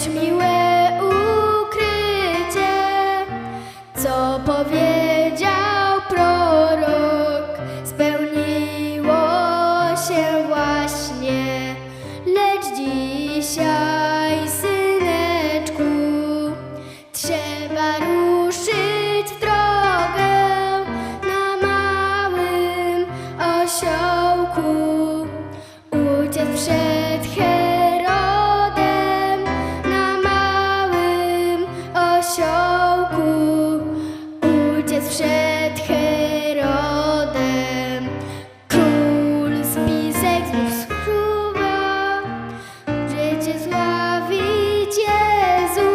Znaleźć miłe ukrycie, co powiedział prorok, spełniło się właśnie, lecz dzisiaj, syneczku, trzeba ruszyć w drogę na małym osiołku. Przed Herodem. Król spisek znów skruwa, że cię sławi Jezu,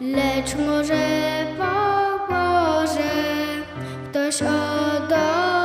lecz może po pomoże ktoś odobrać.